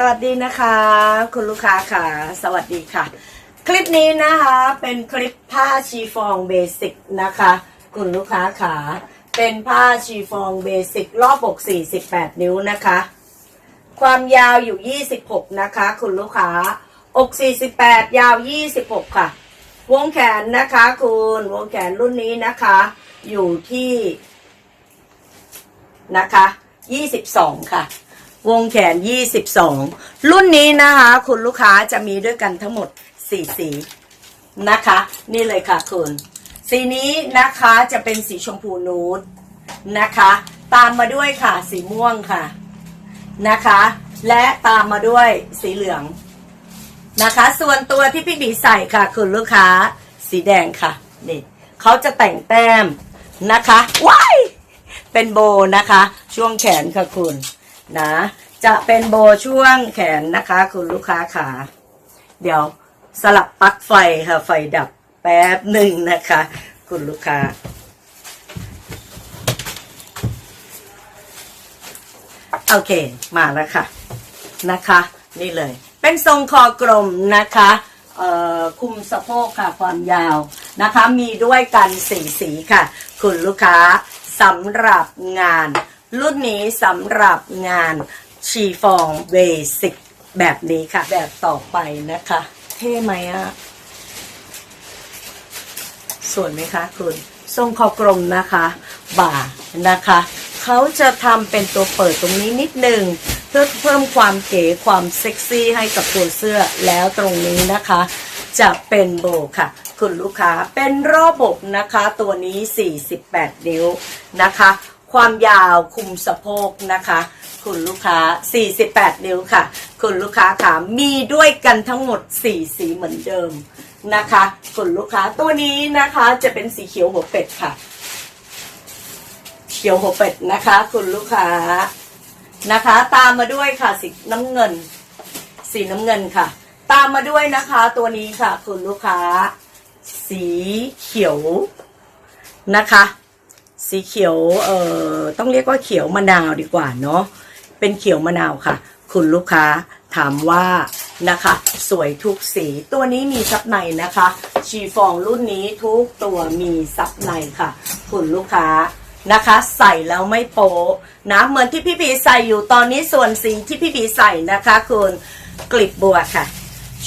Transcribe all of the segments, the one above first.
สวัสดีนะคะ คุณลูกค้าค่ะ สวัสดีค่ะ คลิปนี้นะคะเป็นคลิปผ้าชีฟองเบสิกนะคะ คุณลูกค้าค่ะ เป็นผ้าชีฟองเบสิกรอบอก 48 นิ้วนะคะ ความยาวอยู่ 26 นะคะ คุณลูกค้า อก 48 ยาว 26 ค่ะ วงแขนนะคะคุณวงแขนรุ่นนี้นะคะ อยู่ที่นะคะ 22 ค่ะ วงแขน 22 รุ่นนี้นะคะ คุณลูกค้าจะมีด้วยกันทั้งหมด 4 สีนะคะ นี่เลยค่ะคุณ สีนี้นะคะจะเป็นสีชมพูนูดนะคะ ตามมาด้วยค่ะ สีม่วงค่ะนะคะ และตามมาด้วยสีเหลืองนะคะ ส่วนตัวที่พี่บีใส่ค่ะ คุณลูกค้า สีแดงค่ะนี่เขาจะแต่งแต้มนะคะว้ายเป็นโบนะคะ ช่วงแขนค่ะคุณนะ จะเป็นโบช่วงแขนนะคะ คุณลูกค้าขาเดี๋ยวสลับปลั๊กไฟค่ะ ไฟดับแป๊บหนึ่งนะคะ คุณลูกค้า โอเค มาแล้วค่ะ นะคะ นี่เลย เป็นทรงคอกลมนะคะคุมสะโพกค่ะความยาวนะคะ มีด้วยกันสีสีค่ะ คุณลูกค้าสำหรับงาน รุ่นนี้สำหรับงาน ชีฟองเบสิกแบบนี้ค่ะ แบบต่อไปนะคะ เท่ไหมอะสวยไหมคะคุณทรงคอกลมนะคะ บ่านะคะ เขาจะทำเป็นตัวเปิดตรงนี้นิดนึงเพื่อเพิ่มความเก๋ความเซ็กซี่ให้กับตัวเสื้อแล้วตรงนี้นะคะ จะเป็นโบค่ะ คุณลูกค้าเป็นรอบอกนะคะ ตัวนี้ 48 นิ้วนะคะ ความยาวคุมสะโพกนะคะ คุณลูกค้า 48 นิ้วค่ะ คุณลูกค้าค่ะมีด้วยกันทั้งหมด 4 สีเหมือนเดิมนะคะ คุณลูกค้าตัวนี้นะคะจะเป็นสีเขียวหัวเป็ดค่ะ เขียวหัวเป็ดนะคะ คุณลูกค้านะคะ ตามมาด้วยค่ะสีน้ำเงิน สีน้ำเงินค่ะ ตามมาด้วยนะคะ ตัวนี้ค่ะ คุณลูกค้า สีเขียวนะคะ สีเขียวเอ่อต้องเรียกว่าเขียวมะนาวดีกว่าเนาะเป็นเขียวมะนาวค่ะ คุณลูกค้าถามว่านะคะ สวยทุกสีตัวนี้มีซับในนะคะ ชีฟองรุ่นนี้ทุกตัวมีซับในค่ะ คุณลูกค้านะคะ ใส่แล้วไม่โป๊นะเหมือนที่พี่พีใส่อยู่ตอนนี้ส่วนสีที่พี่พีใส่นะคะ คุณกลีบบัวค่ะ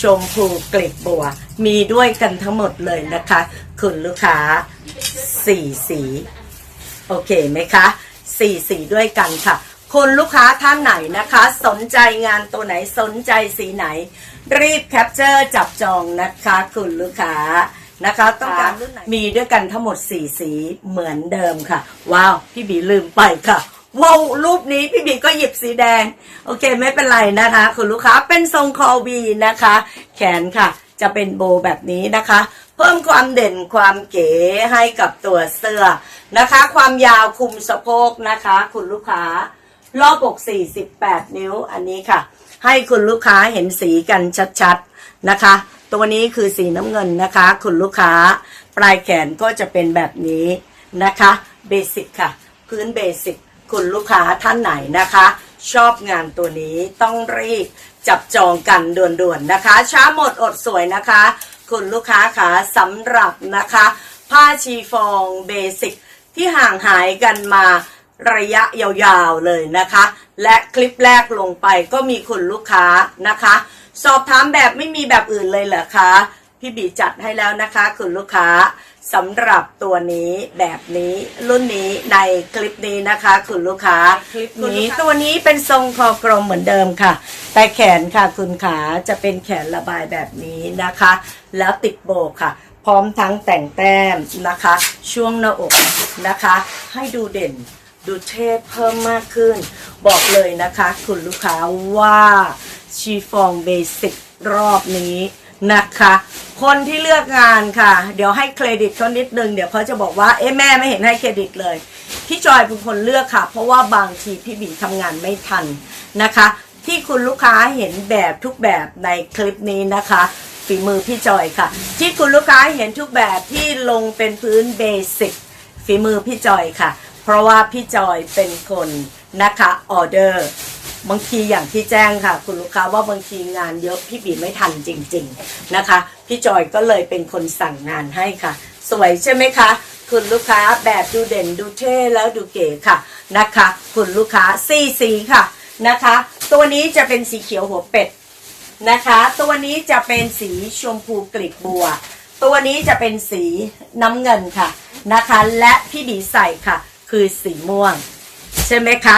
ชมพูกลีบบัว มีด้วยกันทั้งหมดเลยนะคะ คุณลูกค้าสี่สี โอเคไหมคะสี่สีด้วยกันค่ะ คุณลูกค้าท่านไหนนะคะ สนใจงานตัวไหนสนใจสีไหน รีบแคปเจอร์จับจองนะคะ คุณลูกค้านะคะ ต้องการรุ่นไหนมีด้วยกันทั้งหมดสี่สีเหมือนเดิมค่ะ ว้าว พี่บีลืมไปค่ะว้าวรูปนี้พี่บีก็หยิบสีแดง โอเคไม่เป็นไรนะคะ คุณลูกค้าเป็นทรงคอวีนะคะ แขนค่ะ จะเป็นโบแบบนี้นะคะ เพิ่มความเด่นความเก๋ให้กับตัวเสื้อนะคะ ความยาวคุมสะโพกนะคะ คุณลูกค้ารอบอก 48 นิ้วอันนี้ค่ะ ให้คุณลูกค้าเห็นสีกันชัดๆนะคะ ตัวนี้คือสีน้ำเงินนะคะ คุณลูกค้า ปลายแขนก็จะเป็นแบบนี้นะคะเบสิกค่ะ พื้นเบสิกคุณลูกค้าท่านไหนนะคะ ชอบงานตัวนี้ต้องรีบจับจองกันด่วนๆนะคะ ช้าหมดอดสวยนะคะ คุณลูกค้าคะสำหรับนะคะ ผ้าชีฟองเบสิกที่ห่างหายกันมาระยะยาวๆเลยนะคะ และคลิปแรกลงไปก็มีคุณลูกค้านะคะ สอบถามแบบไม่มีแบบอื่นเลยเหรอคะ พี่บีจัดให้แล้วนะคะคุณลูกค้าสำหรับตัวนี้แบบนี้รุ่นนี้ในคลิปนี้นะคะคุณลูกค้าคลิปนี้ตัวนี้เป็นทรงคอกลมเหมือนเดิมค่ะ แต่แขนค่ะคุณขาจะเป็นแขนระบายแบบนี้นะคะ แล้วติดโบว์ค่ะ พร้อมทั้งแต่งแต้มนะคะ ช่วงหน้าอกนะคะ ให้ดูเด่นดูเทพเพิ่มมากขึ้น บอกเลยนะคะ คุณลูกค้าว่าชีฟองเบสิกรอบนี้ นะคะ คนที่เลือกงานค่ะ เดี๋ยวให้เครดิตเขานิดนึง เดี๋ยวเขาจะบอกว่าเอ๊ะแม่ไม่เห็นให้เครดิตเลย พี่จอยเป็นคนเลือกค่ะ เพราะว่าบางทีพี่บีทำงานไม่ทันนะคะ ที่คุณลูกค้าเห็นแบบทุกแบบในคลิปนี้นะคะฝีมือพี่จอยค่ะ ที่คุณลูกค้าเห็นทุกแบบที่ลงเป็นพื้นเบสิกฝีมือพี่จอยค่ะ เพราะว่าพี่จอยเป็นคนนะคะออเดอร์ บางทีอย่างที่แจ้งค่ะ คุณลูกค้าว่าบางทีงานเยอะพี่บีไม่ทันจริง ๆนะคะ พี่จอยก็เลยเป็นคนสั่งงานให้ค่ะ สวยใช่ไหมคะ คุณลูกค้าแบบดูเด่นดูเท่แล้วดูเก๋ค่ะนะคะ คุณลูกค้าสีสีค่ะนะคะ ตัวนี้จะเป็นสีเขียวหัวเป็ดนะคะ ตัวนี้จะเป็นสีชมพูกลีบบัว ตัวนี้จะเป็นสีน้ำเงินค่ะนะคะ และพี่บีใส่ค่ะ คือสีม่วง ใช่ไหมคะ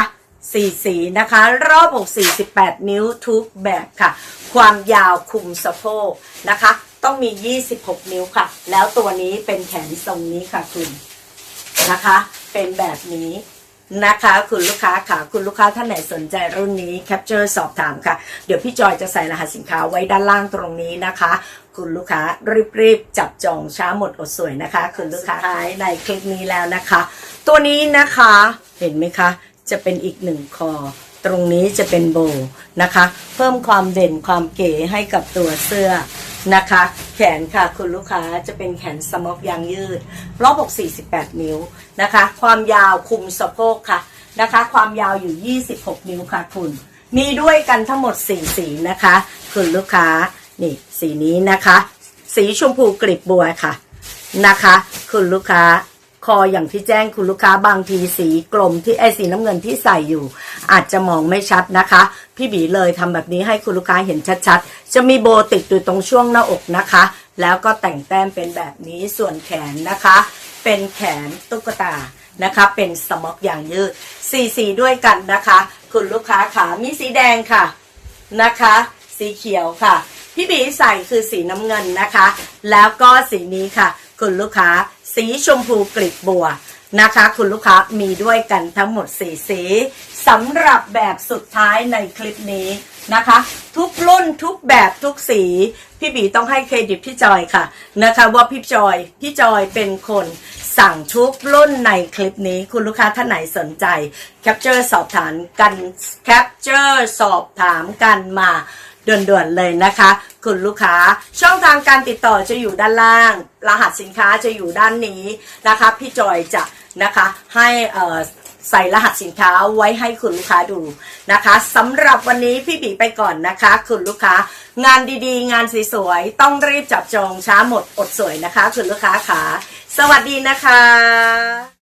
สีสีนะคะ รอบอก48 นิ้วทุกแบบค่ะ ความยาวคุมสะโพกนะคะ ต้องมี 26 นิ้วค่ะ แล้วตัวนี้เป็นแขนทรงนี้ค่ะคุณนะคะ เป็นแบบนี้นะคะคุณลูกค้าค่ะ คุณลูกค้าท่านไหนสนใจรุ่นนี้แคปเจอร์สอบถามค่ะ เดี๋ยวพี่จอยจะใส่รหัสสินค้าไว้ด้านล่างตรงนี้นะคะ คุณลูกค้ารีบๆจับจองช้าหมดอดสวยนะคะ คุณลูกค้าท้ายในคลิปนี้แล้วนะคะ ตัวนี้นะคะเห็นไหมคะ จะเป็นอีกหนึ่งคอ ตรงนี้จะเป็นโบนะคะ เพิ่มความเด่นความเก๋ให้กับตัวเสื้อนะคะ แขนค่ะคุณลูกค้าจะเป็นแขนสม็อกยางยืดรอบอก48 นิ้วนะคะ ความยาวคุมสะโพกค่ะนะคะ ความยาวอยู่ 26 นิ้วค่ะคุณ มีด้วยกันทั้งหมด4สีนะคะ คุณลูกค้านี่สีนี้นะคะ สีชมพูกลีบบัวค่ะนะคะ คุณลูกค้า คออย่างที่แจ้งคุณลูกค้าบางทีสีกลมที่ไอสีน้ำเงินที่ใส่อยู่ อาจจะมองไม่ชัดนะคะ พี่บีเลยทำแบบนี้ให้คุณลูกค้าเห็นชัดๆ จะมีโบติดอยู่ตรงช่วงหน้าอกนะคะ แล้วก็แต่งแต้มเป็นแบบนี้ส่วนแขนนะคะ เป็นแขนตุ๊กตานะคะเป็นสม็อกอย่างยืดสีสีด้วยกันนะคะ คุณลูกค้าขามีสีแดงค่ะนะคะ สีเขียวค่ะ พี่บีใส่คือสีน้ำเงินนะคะ แล้วก็สีนี้ค่ะ คุณลูกค้า สีชมพูกลีบบัวนะคะ คุณลูกค้ามีด้วยกันทั้งหมดสีสีสำหรับแบบสุดท้ายในคลิปนี้นะคะ ทุกรุ่นทุกแบบทุกสี พี่บีต้องให้เครดิตพี่จอยค่ะนะคะ ว่าพี่จอยพี่จอยเป็นคนสั่งทุกรุ่นในคลิปนี้ คุณลูกค้าท่านไหนสนใจแคปเจอร์สอบถามกันแคปเจอร์สอบถามกันมา ด่วนๆเลยนะคะ คุณลูกค้าช่องทางการติดต่อจะอยู่ด้านล่าง รหัสสินค้าจะอยู่ด้านนี้นะคะ พี่จอยจะนะคะให้ใส่รหัสสินค้าไว้ให้คุณลูกค้าดูนะคะสำหรับวันนี้พี่บีไปก่อนนะคะ คุณลูกค้างานดีๆ งานสวยๆต้องรีบจับจองช้าหมดอดสวยนะคะ คุณลูกค้าค่ะสวัสดีนะคะ